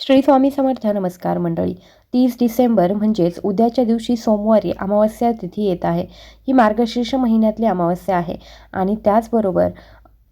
श्री स्वामी समर्थ नमस्कार मंडळी. तीस डिसेंबर म्हणजेच उद्याच्या दिवशी सोमवारी अमावस्या तिथी येत आहे. ही मार्गशीर्ष महिन्यातली अमावस्या आहे आणि त्याचबरोबर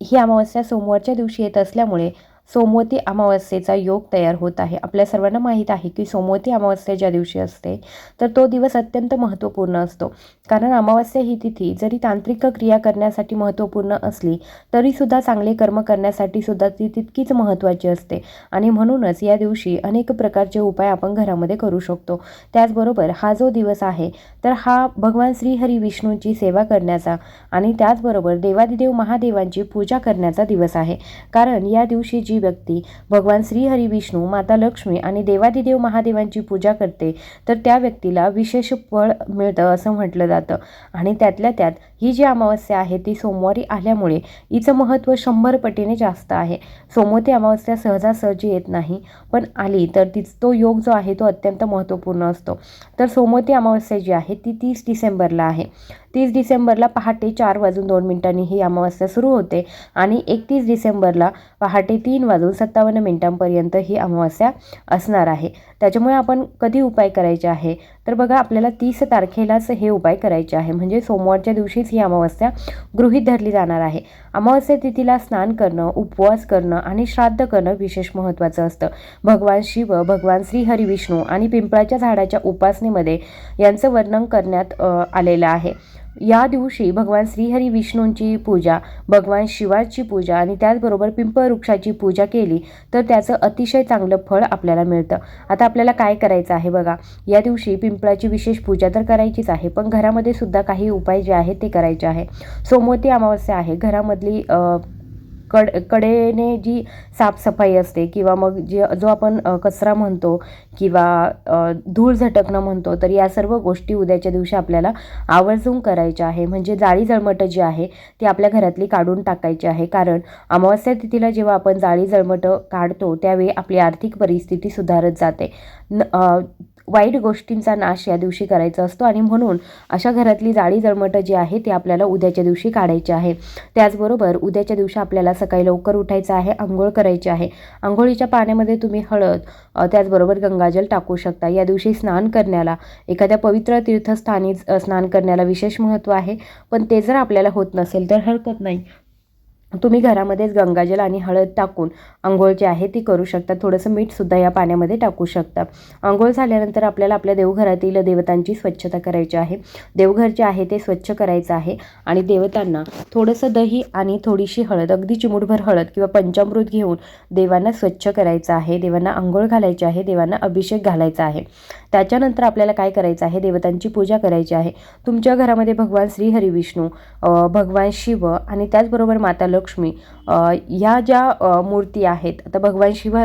ही अमावस्या सोमवारच्या दिवशी येत असल्यामुळे सोमवती अमावस्येचा योग तयार होत आहे. आपल्या सर्वांना माहीत आहे की सोमवती अमावस्या ज्या दिवशी असते तर तो दिवस अत्यंत महत्त्वपूर्ण असतो. कारण अमावस्या ही तिथी जरी तांत्रिक क्रिया करण्यासाठी महत्त्वपूर्ण असली तरीसुद्धा चांगले कर्म करण्यासाठी सुद्धा ती तितकीच महत्त्वाची असते. आणि म्हणूनच या दिवशी अनेक प्रकारचे उपाय आपण घरामध्ये करू शकतो. त्याचबरोबर हा जो दिवस आहे तर हा भगवान श्रीहरी विष्णूंची सेवा करण्याचा आणि त्याचबरोबर देवादिदेव महादेवांची पूजा करण्याचा दिवस आहे. कारण या दिवशी जी व्यक्ती भगवान श्रीहरी विष्णू माता लक्ष्मी आणि देवाधिदेव महादेवांची पूजा करते तर त्या व्यक्तीला विशेष फळ मिळतं असं म्हटलं जातं. आणि त्यातल्या त्यात ही जी अमावस्या आहे ती सोमवारी आल्यामुळे हिचं महत्त्व शंभर पटीने जास्त आहे. सोमवती अमावस्या सहजासहजी येत नाही पण आली तर ती तो योग जो आहे तो अत्यंत महत्त्वपूर्ण असतो. तर सोमवती अमावस्या जी आहे ती तीस डिसेंबरला आहे. तीस डिसेंबरला पहाटे चार वाजून दोन मिनिटांनी ही अमावस्या सुरू होते आणि एकतीस डिसेंबरला पहाटे तीन वाजून सत्तावन्न मिनिटांपर्यंत ही अमावस्या असणार आहे. त्याच्यामुळे आपण कधी उपाय करायचे आहे? तर बघा आपल्याला तीस तारखेलाच हे उपाय करायचे आहे. म्हणजे सोमवारच्या दिवशीच ही अमावस्या गृहीत धरली जाणार आहे. अमावस्या तिथीला स्नान करणं उपवास करणं आणि श्राद्ध करणं विशेष महत्त्वाचं असतं. भगवान शिव भगवान श्रीहरी विष्णू आणि पिंपळाच्या झाडाच्या उपासनेमध्ये यांचं वर्णन करण्यात आलेलं आहे. या दिवशी भगवान श्रीहरी विष्णूंची पूजा भगवान शिवाची पूजा आणि त्याचबरोबर पिंपळ वृक्षाची पूजा केली तर त्याचं अतिशय चांगलं फळ आपल्याला मिळतं. आता आपल्याला काय करायचं आहे बघा. या दिवशी पिंपळाची विशेष पूजा तर करायचीच आहे पण घरामध्ये सुद्धा काही उपाय जे आहेत ते करायचे आहे. सोमवती अमावस्या आहे. घरामधली कड कडेने जी साफसफाई असते किंवा मग जे जो आपण कचरा म्हणतो किंवा धूळ झटकणं म्हणतो तर या सर्व गोष्टी उद्याच्या दिवशी आपल्याला आवर्जून करायच्या आहे. म्हणजे जाळी जळमटं जी आहे ती आपल्या घरातली काढून टाकायची आहे. कारण अमावस्या तिथीला जेव्हा आपण जाळी जळमटं काढतो त्यावेळी आपली आर्थिक परिस्थिती सुधारत जाते. न वाईट गोष्टींचा नाश या दिवशी करायचा असतो आणि म्हणून अशा घरातली जाळी जळमटं जी आहे ती आपल्याला उद्याच्या दिवशी काढायची आहे. त्याचबरोबर उद्याच्या दिवशी आपल्याला सकाळी लवकर उठायचं आहे आंघोळ करायची आहे. आंघोळीच्या पाण्यामध्ये तुम्ही हळद त्याचबरोबर गंगाजल टाकू शकता. या दिवशी स्नान करण्याला एखाद्या पवित्र तीर्थस्थानी स्नान करण्याला विशेष महत्त्व आहे. पण ते जर आपल्याला होत नसेल तर हरकत नाही. तुम्ही घरामध्येच गंगाजल आणि हळद टाकून आंघोळ जी आहे ती करू शकता. थोडंसं मीठसुद्धा या पाण्यामध्ये टाकू शकता. आंघोळ झाल्यानंतर आपल्याला आपल्या देवघरातील देवतांची स्वच्छता करायची आहे. देवघर जे आहे ते स्वच्छ करायचं आहे आणि देवतांना थोडंसं दही आणि थोडीशी हळद अगदी चिमुटभर हळद किंवा पंचामृत घेऊन देवांना स्वच्छ करायचं आहे. देवांना आंघोळ घालायची आहे देवांना अभिषेक घालायचा आहे. त्याच्यानंतर आपल्याला काय करायचं आहे? देवतांची पूजा करायची आहे. तुमच्या घरामध्ये भगवान श्री हरिविष्णू भगवान शिव आणि त्याचबरोबर माता लक्ष्मी. ह्या ज्या मूर्ती आहेत आता भगवान शिव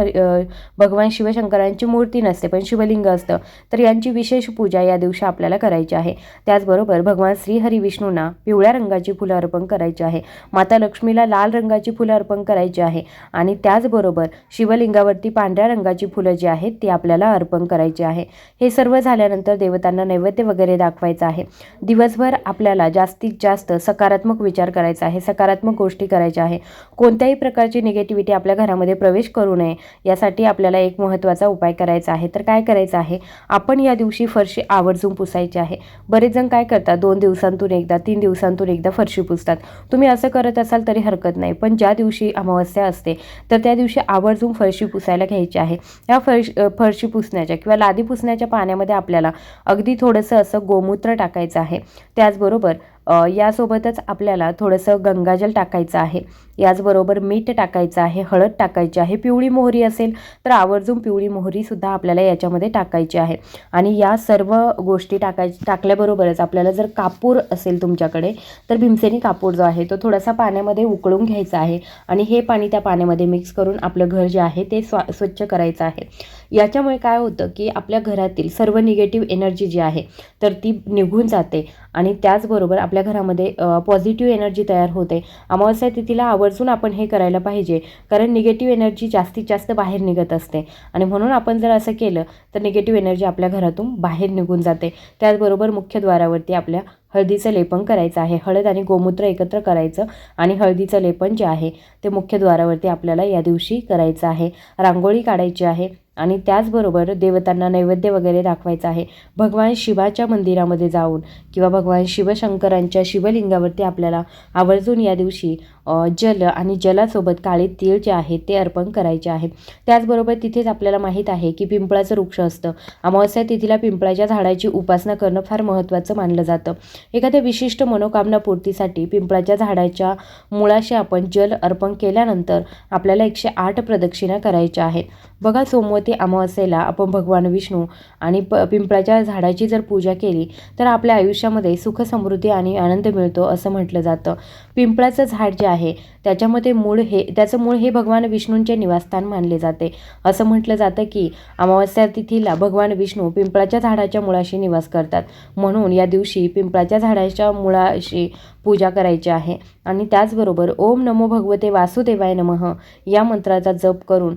भगवान शिवशंकरांची मूर्ती नसते पण शिवलिंग असतं तर यांची विशेष पूजा या दिवशी आपल्याला करायची आहे. त्याचबरोबर भगवान श्रीहरी विष्णूंना पिवळ्या रंगाची फुलं अर्पण करायची आहे. माता लक्ष्मीला लाल रंगाची फुलं अर्पण करायची आहे. आणि त्याचबरोबर शिवलिंगावरती पांढऱ्या रंगाची फुलं जी आहेत ती आपल्याला अर्पण करायची आहे. हे सर्व झाल्यानंतर देवतांना नैवेद्य वगैरे दाखवायचं आहे. दिवसभर आपल्याला जास्तीत जास्त सकारात्मक विचार करायचा आहे. सकारात्मक गोष्टी करायच्या आहे. कोणत्याही प्रकारची निगेटिव्हिटी आपल्या घरामध्ये प्रवेश करू नये यासाठी आपल्याला एक महत्त्वाचा उपाय करायचा आहे. तर काय करायचं आहे? आपण या दिवशी फरशी आवर्जून पुसायची आहे. बरेच जण काय करतात? दोन दिवसांतून एकदा तीन दिवसांतून एकदा फरशी पुसतात. तुम्ही असं करत असाल तरी हरकत नाही. पण ज्या दिवशी अमावस्या असते तर त्या दिवशी आवर्जून फरशी पुसायला घ्यायची आहे. या फरश फरशी पुसण्याच्या किंवा लादी पुसण्याच्या पाण्यामध्ये आपल्याला अगदी थोडंसं असं गोमूत्र टाकायचं आहे. त्याचबरोबर यासोबतच आपल्याला थोडंसं गंगाजल टाकायचं आहे. याचबरोबर मीठ टाकायचं आहे हळद टाकायची आहे पिवळी मोहरी असेल तर आवर्जून पिवळी मोहरीसुद्धा आपल्याला याच्यामध्ये टाकायची आहे. आणि या सर्व गोष्टी टाकाय टाकल्याबरोबरच आपल्याला जर कापूर असेल तुमच्याकडे तर भीमसेनी कापूर जो आहे तो थोडासा पाण्यामध्ये उकळून घ्यायचा आहे. आणि हे पाणी त्या पाण्यामध्ये मिक्स करून आपलं घर जे आहे ते स्वा स्वच्छ करायचं आहे. याच्यामुळे काय होतं की आपल्या घरातील सर्व निगेटिव्ह एनर्जी जी आहे तर ती निघून जाते. आणि त्याचबरोबर आपल्या आपल्या घरामध्ये पॉझिटिव्ह एनर्जी तयार होते. अमावस्या तिथीला आवर्जून आपण हे करायला पाहिजे कारण निगेटिव्ह एनर्जी जास्तीत जास्त बाहेर निघत असते. आणि म्हणून आपण जर असं केलं तर निगेटिव्ह एनर्जी आपल्या घरातून बाहेर निघून जाते. त्याचबरोबर मुख्यद्वारावरती आपल्या हळदीचं लेपन करायचं आहे. हळद आणि गोमूत्र एकत्र करायचं आणि हळदीचं लेपन जे आहे ते मुख्यद्वारावरती आपल्याला या दिवशी करायचं आहे. रांगोळी काढायची आहे. आणि त्याचबरोबर देवतांना नैवेद्य वगैरे दाखवायचा आहे. भगवान शिवाच्या मंदिरामध्ये जाऊन किंवा भगवान शिवशंकरांच्या शिवलिंगावरती आपल्याला आवर्जून या दिवशी जल आणि जलासोबत काळे तीळ जे आहे ते अर्पण करायचे आहे. त्याचबरोबर तिथेच आपल्याला माहीत आहे की पिंपळाचं वृक्ष असतं. अमावस्या तिथीला पिंपळाच्या झाडाची उपासना करणं फार महत्त्वाचं मानलं जातं. एखाद्या विशिष्ट मनोकामना पूर्तीसाठी पिंपळाच्या झाडाच्या मुळाशी आपण जल अर्पण केल्यानंतर आपल्याला एकशे आठ प्रदक्षिणा करायच्या आहेत. बघा सोमवती अमावस्येला आपण भगवान विष्णू आणि प पिंपळाच्या झाडाची जर पूजा केली तर आपल्या आयुष्यामध्ये सुख समृद्धी आणि आनंद मिळतो असं म्हटलं जातं. पिंपळाचं झाड जे आहे. त्याच्यामध्ये मूळ हे त्याचं मूळ हे भगवान विष्णूंचे निवासस्थान मानले जाते. असं म्हटलं जातं की अमावस्या तिथीला भगवान विष्णू पिंपळाच्या झाडाच्या मुळाशी निवास करतात. म्हणून या दिवशी पिंपळाच्या झाडाच्या मुळाशी पूजा करायची आहे. आणि त्याचबरोबर ओम नमो भगवते वासुदेवाय नमः या मंत्राचा जप करून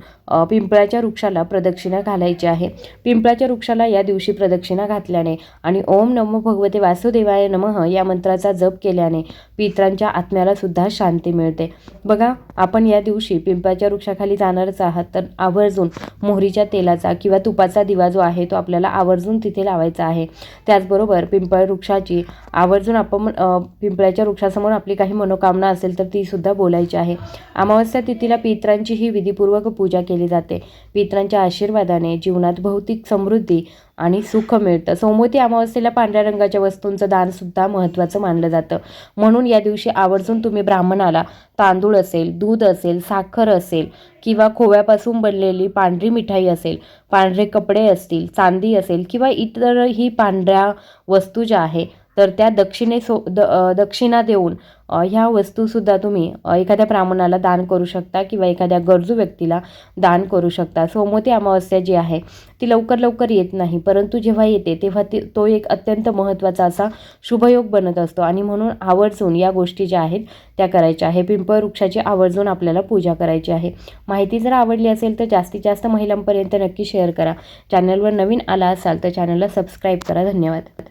पिंपळाच्या वृक्षाला प्रदक्षिणा घालायची आहे. पिंपळाच्या वृक्षाला या दिवशी प्रदक्षिणा घातल्याने आणि ओम नमो भगवते वासुदेवाय नमः या मंत्राचा जप केल्याने पित्रांच्या आत्म्याला सुद्धा शांती मिळते. बघा आपण या दिवशी पिंपळाच्या वृक्षाखाली जाणारच आहात तर आवर्जून मोहरीच्या तेलाचा किंवा तुपाचा दिवा जो आहे तो आपल्याला आवर्जून तिथे लावायचा आहे. त्याचबरोबर पिंपळ वृक्षाची आवर्जून आपण पिंपळाच्या वृक्षासमोर आपली काही मनोकामना असेल तर ती सुद्धा बोलायची आहे. अमावस्या तिथीला पित्रांची ही विधीपूर्वक पूजा केली जाते. पित्रांच्या आशीर्वादाने जीवनात भौतिक समृद्धी आणि सुख मिळतं. सोमवती अमावस्येला पांढऱ्या रंगाच्या वस्तूंचं दानसुद्धा महत्त्वाचं मानलं जातं. म्हणून या दिवशी आवर्जून तुम्ही ब्राह्मणाला तांदूळ असेल दूध असेल साखर असेल किंवा खोव्यापासून बनलेली पांढरी मिठाई असेल पांढरे कपडे असतील चांदी असेल किंवा इतरही पांढऱ्या वस्तू ज्या आहे तर त्या दक्षिणेसो द दक्षिणा देऊन ह्या वस्तूसुद्धा तुम्ही एखाद्या ब्राह्मणाला दान करू शकता किंवा एखाद्या गरजू व्यक्तीला दान करू शकता. सोमवती अमावस्या जी आहे ती लवकर लवकर येत नाही परंतु जेव्हा येते तेव्हा ती तो एक अत्यंत महत्त्वाचा असा शुभयोग बनत असतो. आणि म्हणून आवर्जून या गोष्टी ज्या आहेत त्या करायच्या. आहे पिंपळ वृक्षाची आवर्जून आपल्याला पूजा करायची आहे. माहिती जर आवडली असेल तर जास्तीत जास्त महिलांपर्यंत नक्की शेअर करा. चॅनलवर नवीन आला असाल तर चॅनलला सबस्क्राईब करा. धन्यवाद.